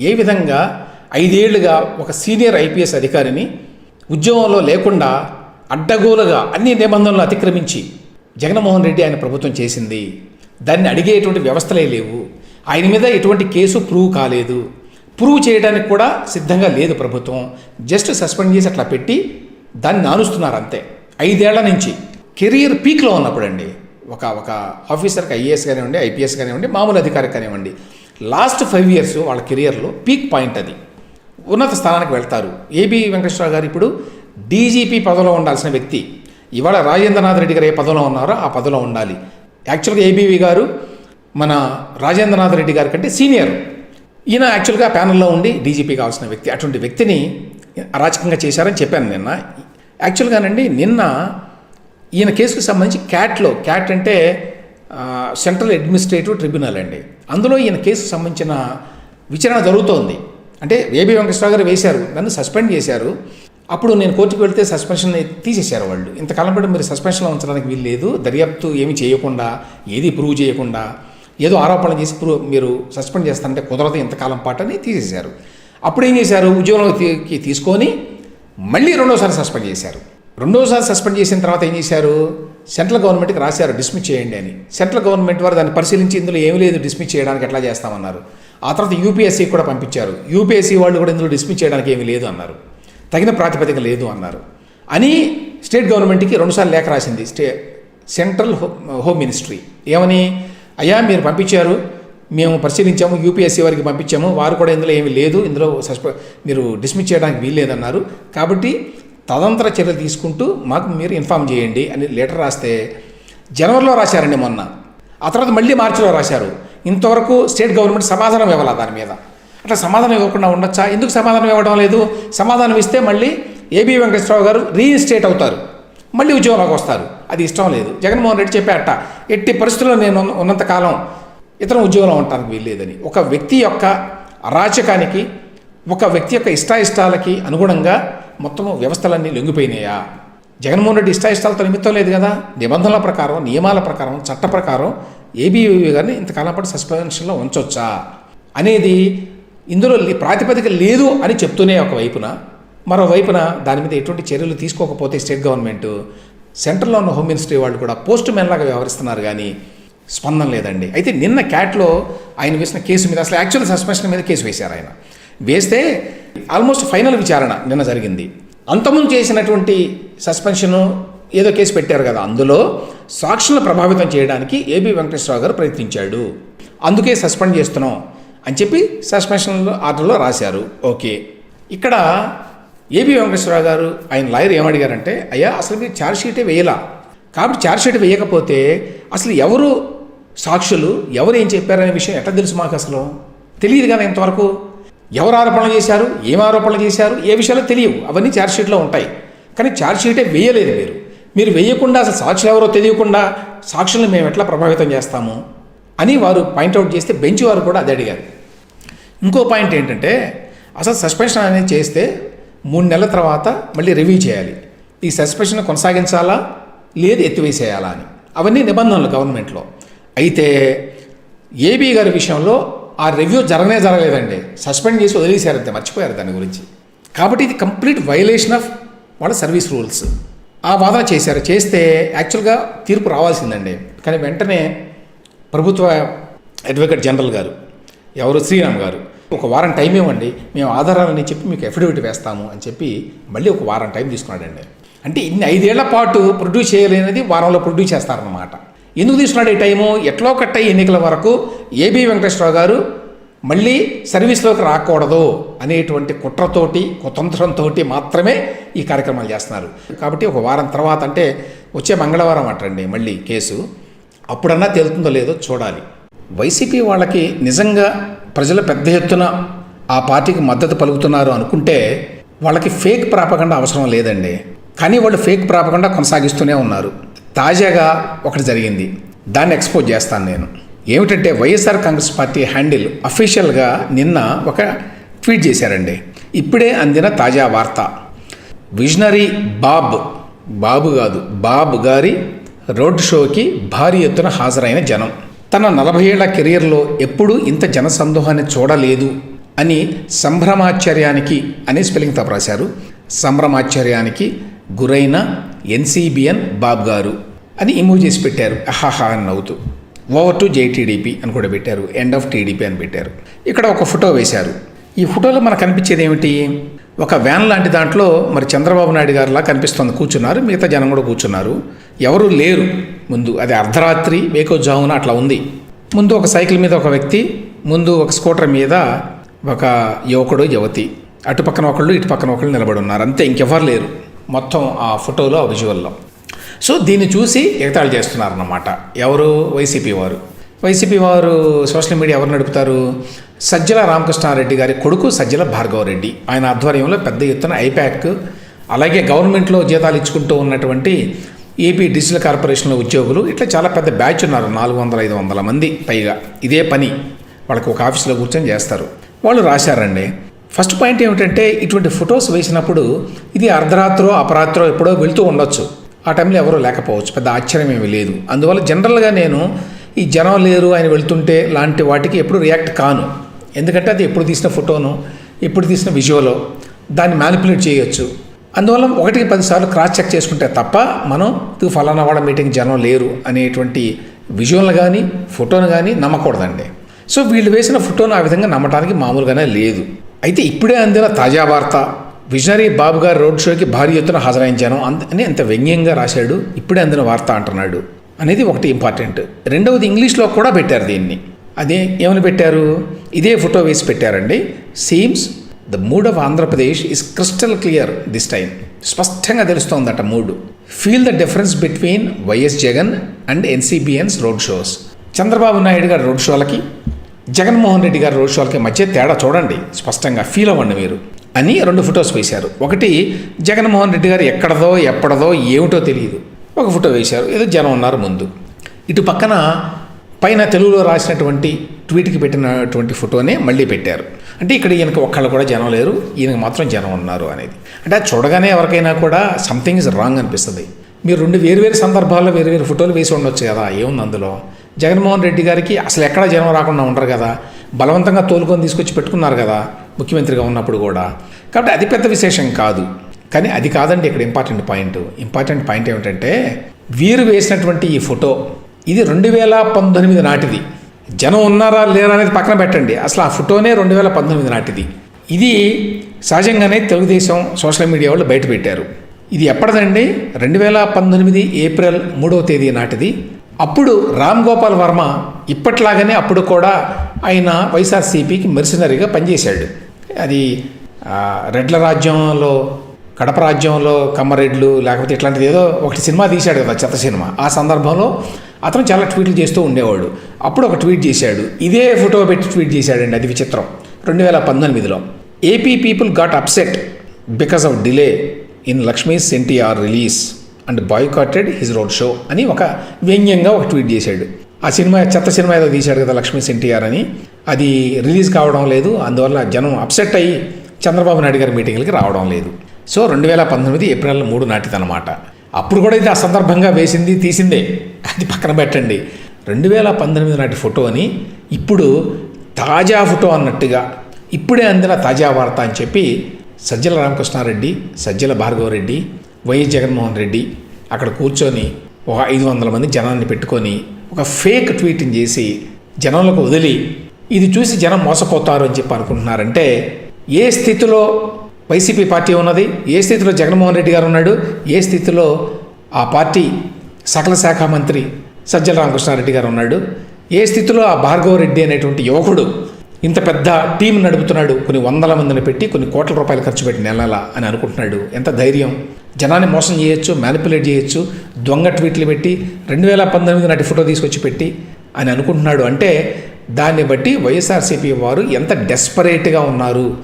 ఏ విధంగా ఐదేళ్ళుగా ఒక senior IPS అధికారిని ఉద్యోగంలో లేకుండా అడ్డగోలుగా అన్ని నిబంధనలు అతిక్రమించి జగన్మోహన్ రెడ్డి ఆయన ప్రభుత్వం చేసింది. దాన్ని అడిగేటువంటి వ్యవస్థలే లేవు. ఆయన మీద ఎటువంటి కేసు ప్రూవ్ కాలేదు. ప్రూవ్ చేయడానికి కూడా సిద్ధంగా లేదు ప్రభుత్వం. జస్ట్ సస్పెండ్ చేసి అట్లా పెట్టి దాన్ని నానుస్తున్నారు అంతే. ఐదేళ్ళ నుంచి కెరీర్ పీక్లో ఉన్నప్పుడండి. ఒక ఒక ఆఫీసర్కి ఐఏఎస్ కానివ్వండి ఐపీఎస్ కానివ్వండి మామూలు అధికారి కానివ్వండి. లాస్ట్ ఫైవ్ ఇయర్స్ వాళ్ళ కెరియర్లో పీక్ పాయింట్ అది. ఉన్నత స్థానానికి వెళ్తారు. ఏబి వెంకటేశ్వరరావు గారు ఇప్పుడు డీజీపీ పదవిలో ఉండాల్సిన వ్యక్తి. ఇవాళ రాజేంద్రనాథ్ రెడ్డి గారు ఏ పదవిలో ఉన్నారో ఆ పదవిలో ఉండాలి. యాక్చువల్గా ఏబీవీ గారు మన రాజేంద్రనాథ్ రెడ్డి గారి కంటే సీనియర్. ఈయన యాక్చువల్గా ప్యానల్లో ఉండి డీజీపీ కావాల్సిన వ్యక్తి. అటువంటి వ్యక్తిని అరాచకంగా చేశారని చెప్పాను నిన్న. యాక్చువల్గానండి నిన్న ఈయన కేసుకు సంబంధించి క్యాట్లో క్యాట్ అంటే సెంట్రల్ అడ్మినిస్ట్రేటివ్ ట్రిబ్యునల్ అండి. అందులో ఈయన కేసుకు సంబంధించిన విచారణ జరుగుతోంది. అంటే ఏబి వెంకటేశ్వర గారు వేశారు నన్ను సస్పెండ్ చేశారు. అప్పుడు నేను కోర్టుకు వెళ్తే సస్పెన్షన్ తీసేశారు వాళ్ళు. ఇంతకాలం పాటు మీరు సస్పెన్షన్లో ఉంచడానికి వీలు లేదు దర్యాప్తు ఏమి చేయకుండా ఏది ప్రూవ్ చేయకుండా ఏదో ఆరోపణలు చేసి ప్రూవ్ మీరు సస్పెండ్ చేస్తారంటే కుదరదు ఇంతకాలం పాటు అని తీసేశారు. అప్పుడు ఏం చేశారు? ఉద్యోగంలోకి తీసుకొని మళ్ళీ రెండోసారి సస్పెండ్ చేశారు. రెండోసారి సస్పెండ్ చేసిన తర్వాత ఏం చేశారు? సెంట్రల్ గవర్నమెంట్కి రాశారు డిస్మిస్ చేయండి అని. సెంట్రల్ గవర్నమెంట్ వారు దాన్ని పరిశీలించి ఇందులో ఏమీ లేదు డిస్మిస్ చేయడానికి ఎట్లా చేస్తామన్నారు. ఆ తర్వాత యూపీఎస్సీ కూడా పంపించారు. యూపీఎస్సీ వాళ్ళు కూడా ఇందులో డిస్మిస్ చేయడానికి ఏమీ లేదు అన్నారు. తగిన ప్రాతిపదిక లేదు అన్నారు. అని స్టేట్ గవర్నమెంట్కి రెండుసార్లు లేఖ రాసింది stay central ho home ministry. ఏమని? అయ్యా మీరు పంపించారు మేము పరిశీలించాము యూపీఎస్సీ వారికి పంపించాము వారు కూడా ఇందులో ఏమీ లేదు ఇందులో సస్పె మీరు డిస్మిస్ చేయడానికి వీల్లేదన్నారు. కాబట్టి తదంతర చర్యలు తీసుకుంటూ మాకు మీరు ఇన్ఫామ్ చేయండి అని లెటర్ రాస్తే జనవరిలో రాశారండి మొన్న. ఆ తర్వాత మళ్ళీ మార్చిలో రాశారు. ఇంతవరకు స్టేట్ గవర్నమెంట్ సమాధానం ఇవ్వాలా దాని మీద? అట్లా సమాధానం ఇవ్వకుండా ఉండొచ్చా? ఎందుకు సమాధానం ఇవ్వడం లేదు? సమాధానం ఇస్తే మళ్ళీ ఏబీ వెంకటేశ్వరరావు గారు రీఇన్స్టేట్ అవుతారు. మళ్ళీ ఉద్యోగంలోకి వస్తారు. అది ఇష్టం లేదు. జగన్మోహన్ రెడ్డి చెప్పారట ఎట్టి పరిస్థితుల్లో నేను ఉన్నంతకాలం ఇతర ఉద్యోగంలో ఉండటానికి వీల్లేదని ఒక వ్యక్తి యొక్క అరాచకానికి ఒక వ్యక్తి యొక్క ఇష్టాయిష్టాలకి అనుగుణంగా మొత్తం వ్యవస్థలన్నీ లొంగిపోయినాయా? జగన్మోహన్ రెడ్డి ఇష్టాయిష్టాలతో నిమిత్తం లేదు కదా? నిబంధనల ప్రకారం నియమాల ప్రకారం చట్ట ప్రకారం ఏబీవీ గారిని ఇంతకాలం పాటు సస్పెన్షన్లో ఉంచొచ్చా? అనేది ఇందులో ప్రాతిపదిక లేదు అని చెప్తూనే ఒక వైపున మరోవైపున దాని మీద ఎటువంటి చర్యలు తీసుకోకపోతే స్టేట్ గవర్నమెంట్ సెంట్రల్లో ఉన్న హోమ్ మినిస్ట్రీ వాళ్ళు కూడా పోస్ట్ మ్యాన్ లాగా వ్యవహరిస్తున్నారు కానీ స్పందన లేదండి. అయితే నిన్న క్యాట్లో ఆయన వేసిన కేసు మీద అసలు యాక్చువల్ సస్పెన్షన్ మీద కేసు వేశారు ఆయన. వేస్తే ఆల్మోస్ట్ ఫైనల్ విచారణ నిన్న జరిగింది. అంతముందు చేసినటువంటి సస్పెన్షను ఏదో కేసు పెట్టారు కదా అందులో సాక్షులను ప్రభావితం చేయడానికి ఏబి వెంకటేశ్వరరావు గారు ప్రయత్నించాడు. అందుకే సస్పెండ్ చేస్తున్నాం అని చెప్పి సస్పెన్షన్ ఆర్డర్లో రాశారు. ఓకే. ఇక్కడ ఏబి వెంకటేశ్వరరావు గారు ఆయన లాయర్ ఏమడిగారంటే అయ్యా అసలు మీరు ఛార్జ్ షీటే వేయలా? కాబట్టి ఛార్జ్ షీట్ వేయకపోతే అసలు ఎవరు సాక్షులు ఎవరు ఏం చెప్పారనే విషయం ఎట్లా తెలుసు మాకు అసలు? తెలియదు కదా ఇంతవరకు. ఎవరు ఆరోపణలు చేశారు? ఏం ఆరోపణలు చేశారు? ఏ విషయాలు తెలియవు. అవన్నీ చార్జ్షీట్లో ఉంటాయి. కానీ చార్జ్షీటే వేయలేదు మీరు. మీరు వేయకుండా అసలు సాక్షులు ఎవరో తెలియకుండా సాక్షులను మేము ఎట్లా ప్రభావితం చేస్తాము? అని వారు పాయింట్అవుట్ చేస్తే బెంచ్ వారు కూడా అది అడిగారు. ఇంకో పాయింట్ ఏంటంటే అసలు సస్పెన్షన్ అనేది చేస్తే మూడు నెలల తర్వాత మళ్ళీ రివ్యూ చేయాలి. ఈ సస్పెన్షన్ కొనసాగించాలా? లేదు ఎత్తివేసేయాలా అని. అవన్నీ నిబంధనలు గవర్నమెంట్లో అయితే ఏబీ గారి విషయంలో ఆ రివ్యూ జరగనే జరగలేదండి. సస్పెండ్ చేసి వదిలేశారు అంతే మర్చిపోయారు దాని గురించి. కాబట్టి ఇది కంప్లీట్ వైలేషన్ ఆఫ్ వాళ్ళ సర్వీస్ రూల్స్ ఆ వాదన చేశారు. చేస్తే యాక్చువల్గా తీర్పు రావాల్సిందండి. కానీ వెంటనే ప్రభుత్వ అడ్వకేట్ జనరల్ గారు ఎవరు? శ్రీరామ్ గారు ఒక వారం టైం ఇవ్వండి మేము ఆధారాలని చెప్పి మీకు అఫిడవిట్ వేస్తాము అని చెప్పి మళ్ళీ ఒక వారం టైం తీసుకున్నాడండి. అంటే ఇన్ని ఐదేళ్ళ పాటు ప్రొడ్యూస్ చేయలేనిది వారంలో ప్రొడ్యూస్ చేస్తారన్నమాట. ఎందుకు తీసుకున్నాడు ఈ టైము? ఎట్లో కట్ట ఎన్నికల వరకు ఏబి వెంకటేశ్వరరావు గారు మళ్ళీ సర్వీస్లోకి రాకూడదు అనేటువంటి కుట్రతోటి కుతంత్రంతో మాత్రమే ఈ కార్యక్రమాలు చేస్తున్నారు. కాబట్టి ఒక వారం తర్వాత అంటే వచ్చే మంగళవారం అటండి మళ్ళీ కేసు. అప్పుడన్నా తేలుతుందో లేదో చూడాలి. వైసీపీ వాళ్ళకి నిజంగా ప్రజలు పెద్ద ఎత్తున ఆ పార్టీకి మద్దతు పలుకుతున్నారు అనుకుంటే వాళ్ళకి ఫేక్ ప్రాపకుండా అవసరం లేదండి. కానీ వాళ్ళు ఫేక్ ప్రాపకుండా కొనసాగిస్తూనే ఉన్నారు. తాజాగా ఒకటి జరిగింది. దాన్ని ఎక్స్పోజ్ చేస్తాను నేను. ఏమిటంటే వైఎస్ఆర్ కాంగ్రెస్ పార్టీ హ్యాండిల్ అఫీషియల్గా నిన్న ఒక ట్వీట్ చేశారండి. ఇప్పుడే అందిన తాజా వార్త. విజనరీ బాబ్ బాబు కాదు బాబ్ గారి రోడ్ షోకి భారీ ఎత్తున హాజరైన జనం. తన నలభై ఏళ్ళ కెరియర్లో ఎప్పుడూ ఇంత జనసందోహాన్ని చూడలేదు అని సంభ్రమాశ్చర్యానికి అనే స్పెల్లింగ్తో రాశారు. సంభ్రమాశ్చర్యానికి గురైన ఎన్సీబిఎన్ బాబ్ గారు. అని ఇమోజీస్ పెట్టారు. అహాహా అని నవ్వుతూ. ఓవర్ టు జేటీడీపీ అని కూడా పెట్టారు. ఎండ్ ఆఫ్ టీడీపీ అని పెట్టారు. ఇక్కడ ఒక ఫోటో వేశారు. ఈ ఫోటోలో మనకు కనిపించేది ఏమిటి? ఒక వ్యాన్ లాంటి దాంట్లో మరి చంద్రబాబు నాయుడు గారిలా కనిపిస్తుంది. కూర్చున్నారు. మిగతా జనం కూడా కూర్చున్నారు. ఎవరు లేరు. ముందు అది అర్ధరాత్రి వేకోజామున అట్లా ఉంది. ముందు ఒక సైకిల్ మీద ఒక వ్యక్తి ముందు ఒక స్కూటర్ మీద ఒక యువకుడు యువతి. అటు పక్కన ఒకళ్ళు ఇటు పక్కన ఒకళ్ళు నిలబడి ఉన్నారు. అంతే ఇంకెవరు లేరు. మొత్తం ఆ ఫోటోలో ఆ విజువల్లో. సో దీన్ని చూసి ఎగతాళి చేస్తున్నారన్నమాట. ఎవరు? వైసీపీ వారు. వైసీపీ వారు సోషల్ మీడియా ఎవరు నడుపుతారు? సజ్జల రామకృష్ణారెడ్డి గారి కొడుకు సజ్జల భార్గవరెడ్డి. ఆయన ఆధ్వర్యంలో పెద్ద ఎత్తున ఐప్యాక్ అలాగే గవర్నమెంట్లో జీతాలు ఇచ్చుకుంటూ ఉన్నటువంటి ఏపీ డిజిటల్ కార్పొరేషన్లో ఉద్యోగులు ఇట్లా చాలా పెద్ద బ్యాచ్ ఉన్నారు. నాలుగు వందల ఐదు వందల మంది పైగా. ఇదే పని వాళ్ళకు ఒక ఆఫీస్లో కూర్చొని చేస్తారు. వాళ్ళు రాశారండి. ఫస్ట్ పాయింట్ ఏమిటంటే ఇటువంటి ఫొటోస్ వేసినప్పుడు ఇది అర్ధరాత్రో అపరాత్రో ఎప్పుడో వెళ్తూ ఉండొచ్చు. ఆ టైంలో ఎవరూ లేకపోవచ్చు. పెద్ద ఆశ్చర్యం ఏమీ లేదు. అందువల్ల జనరల్గా నేను ఈ జనం లేరు ఆయన వెళ్తుంటే లాంటి వాటికి ఎప్పుడు రియాక్ట్ కాను. ఎందుకంటే అది ఎప్పుడు తీసిన ఫోటోను ఎప్పుడు తీసిన విజువలో దాన్ని మ్యానిపులేట్ చేయొచ్చు. అందువల్ల ఒకటికి పదిసార్లు క్రాస్ చెక్ చేసుకుంటే తప్ప మనం ఇది ఫలానా మీటింగ్ జనం లేరు అనేటువంటి విజువల్ కానీ ఫోటోను కానీ నమ్మకూడదండి. సో వీళ్ళు వేసిన ఫోటోను ఆ విధంగా నమ్మటానికి మామూలుగానే లేదు. అయితే ఇప్పుడే అందిన తాజా వార్త విజనరీ బాబు గారు రోడ్ షోకి భారీ ఎత్తున హాజరాయించాను అంత అని అంత వ్యంగ్యంగా రాశాడు ఇప్పుడే అందిన వార్త అంటున్నాడు. అనేది ఒకటి ఇంపార్టెంట్ రెండవది ఇంగ్లీష్లో కూడా పెట్టారు దీన్ని. అదే ఏమని పెట్టారు? ఇదే ఫోటో వేసి పెట్టారండి. Seems the mood of Andhra Pradesh is crystal clear this time స్పష్టంగా తెలుస్తోందట mood feel the difference between YS Jagan and NCBN's road shows Chandrababu Naidu garu road షోలకి Jaganmohan Reddy గారి రోడ్ షోలకి మధ్య తేడా చూడండి. స్పష్టంగా ఫీల్ అవ్వండి మీరు. అని రెండు ఫొటోస్ వేశారు. ఒకటి జగన్మోహన్ రెడ్డి గారు ఎక్కడదో ఎప్పడదో ఏమిటో తెలియదు ఒక ఫోటో వేశారు. ఏదో జనం ఉన్నారు ముందు. ఇటు పక్కన పైన తెలుగులో రాసినటువంటి ట్వీట్కి పెట్టినటువంటి ఫోటోనే మళ్ళీ పెట్టారు. అంటే ఇక్కడ ఈయనకు ఒక్కళ్ళు కూడా జనం లేరు. ఈయనకు మాత్రం జనం ఉన్నారు అనేది. అంటే చూడగానే ఎవరికైనా కూడా సంథింగ్ ఇస్ రాంగ్ అనిపిస్తుంది. మీరు రెండు వేరు వేరు సందర్భాల్లో వేరు వేరు ఫోటోలు వేసి ఉండొచ్చు కదా. ఏముంది అందులో? జగన్మోహన్ రెడ్డి గారికి అసలు ఎక్కడ జనం రాకుండా ఉండరు కదా. బలవంతంగా తోలుకొని తీసుకొచ్చి పెట్టుకున్నారు కదా ముఖ్యమంత్రిగా ఉన్నప్పుడు కూడా. కాబట్టి అది పెద్ద విశేషం కాదు. కానీ అది కాదండి ఇక్కడ ఇంపార్టెంట్ పాయింట్. ఇంపార్టెంట్ పాయింట్ ఏమిటంటే వీరు వేసినటువంటి ఈ ఫోటో ఇది రెండు వేల పంతొమ్మిది నాటిది. జనం ఉన్నారా లేరా అనేది పక్కన పెట్టండి. అసలు ఆ ఫోటోనే రెండు వేల పంతొమ్మిది నాటిది. ఇది సహజంగానే తెలుగుదేశం సోషల్ మీడియా వాళ్ళు బయట పెట్టారు. ఇది ఎప్పటిదండి? రెండు వేల పంతొమ్మిది ఏప్రిల్ మూడవ తేదీ నాటిది. అప్పుడు రామ్ గోపాల్ వర్మ ఇప్పట్లాగానే అప్పుడు కూడా ఆయన వైఎస్ఆర్సీపీకి మెర్సినరీగా పనిచేశాడు. అది రెడ్ల రాజ్యంలో కడప రాజ్యంలో కమ్మరెడ్లు లేకపోతే ఇట్లాంటిది ఏదో ఒకటి సినిమా తీశాడు కదా చెత్త సినిమా. ఆ సందర్భంలో అతను చాలా ట్వీట్లు చేస్తూ ఉండేవాడు. అప్పుడు ఒక ట్వీట్ చేశాడు. ఇదే ఫోటో పెట్టి ట్వీట్ చేశాడండి అది విచిత్రం. రెండు వేల పంతొమ్మిదిలో AP people got upset because of delay in Lakshmi's NTR release. And boycotted his road show అని ఒక వ్యంగ్యంగా ఒక ట్వీట్ చేశాడు. ఆ సినిమా చెత్త సినిమా ఏదో తీశాడు కదా లక్ష్మీస్ ఎన్టీఆర్ అని. అది రిలీజ్ కావడం లేదు. అందువల్ల జనం అప్సెట్ అయ్యి చంద్రబాబు నాయుడు గారి మీటింగ్లకి రావడం లేదు. సో రెండు వేల పంతొమ్మిది ఏప్రిల్ మూడు నాటిదనమాట అప్పుడు కూడా ఇది అసందర్భంగా వేసింది తీసిందే. అది పక్కన పెట్టండి. రెండు వేల పంతొమ్మిది నాటి ఫోటో అని ఇప్పుడు తాజా ఫోటో అన్నట్టుగా ఇప్పుడే అందిన తాజా వార్త అని చెప్పి సజ్జల రామకృష్ణారెడ్డి సజ్జల భార్గవరెడ్డి వైఎస్ జగన్మోహన్ రెడ్డి అక్కడ కూర్చొని ఒక ఐదు వందల మంది జనాన్ని పెట్టుకొని ఒక ఫేక్ ట్వీట్ని చేసి జనంలోకి వదిలి ఇది చూసి జనం మోసపోతారు అని చెప్పి అనుకుంటున్నారంటే ఏ స్థితిలో వైసీపీ పార్టీ ఉన్నది? ఏ స్థితిలో జగన్మోహన్ రెడ్డి గారు ఉన్నాడు? ఏ స్థితిలో ఆ పార్టీ సకల శాఖ మంత్రి సజ్జల రామకృష్ణారెడ్డి గారు ఉన్నాడు? ఏ స్థితిలో ఆ భార్గవ రెడ్డి అనేటువంటి యువకుడు ఇంత పెద్ద టీం నడుపుతున్నాడు? కొన్ని వందల మందిని పెట్టి కొన్ని కోట్ల రూపాయలు ఖర్చు పెట్టి నెలల అని అనుకుంటున్నాడు. ఎంత ధైర్యం? జనాన్ని మోసం చేయొచ్చు మ్యానిపులేట్ చేయొచ్చు దొంగ ట్వీట్లు పెట్టి రెండు వేల పంతొమ్మిది నాటి ఫోటో తీసుకొచ్చి పెట్టి అని అనుకుంటున్నాడు. అంటే దాన్ని బట్టి వైఎస్ఆర్సీపీ వారు ఎంత డెస్పరేట్గా ఉన్నారు.